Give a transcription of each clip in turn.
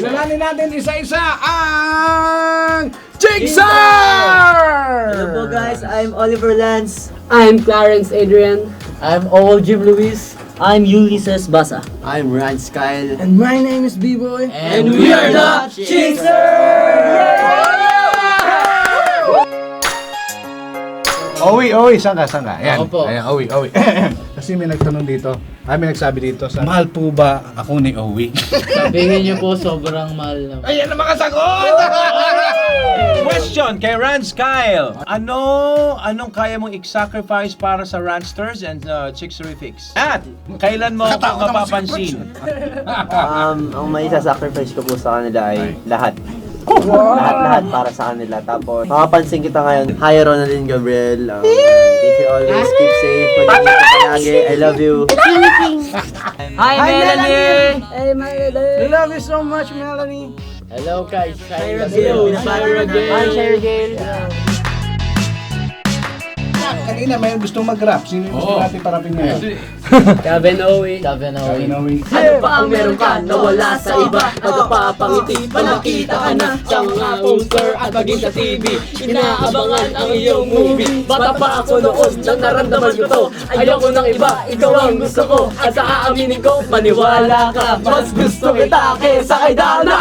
natin isa-isa ang Jigsaw! Hello po guys, I'm Oliver Lance. I'm Clarence Adrian. I'm Owl Jim Luis. I'm Ulysses Basa. I'm Rance Kyle. And my name is B-Boy. And we are the Owi, Owi, saan ka, saan ka? Ayan, Ako po. ayan, Owi, Owi. Kasi may nagtanong dito, ay may nagsabi dito sa... Mahal po ba ako ni Owi? Sabihin niyo po sobrang mahal na. Ayan ang makasagot! Question kay Rance Kyle. Ano anong kaya mong i-sacrifice para sa Ransters and uh, Chickserifics? At kailan mo ako mapapansin? Um, ang may sacrifice ko po sa kanila ay lahat. Lahat-lahat para sa kanila. Tapos, makapansin kita ngayon. Hi, Ronaldin Gabriel. Um, thank you always. Keep safe. Mag-ingat palagi. I love you. Hi, Melanie! Hey, Melanie. We love you so much, Melanie. Hello guys, Shira Gale. Shira Gale. Hi, Shira Gale. Kanina may gustong mag-rap. Sino yung gusto Oo. natin parapin ngayon? Kevin Owie. Kevin Sabi na, Owi. Ano pa ang meron ka na wala sa iba? Nagpapangiti pa nakita ka na sa mga poster at maging sa TV. Inaabangan ang iyong movie. Bata pa ako noon nang naramdaman ko to. Ayoko ng iba, ikaw ang gusto ko. At sa aaminin ko, maniwala ka. Mas gusto kita kaysa kay Dana.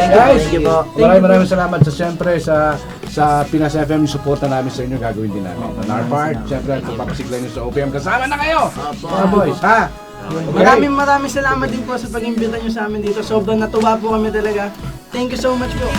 Thank you, Guys, thank you po. maraming maraming salamat sa siyempre sa sa Pinas FM yung suporta namin sa inyo gagawin din namin. On our part, siyempre papasiglan nyo sa OPM kasama na kayo! Mga boys, ha? Maraming maraming salamat din po sa pag-imbita nyo sa amin dito. Sobrang natuwa po kami talaga. Thank you so much po.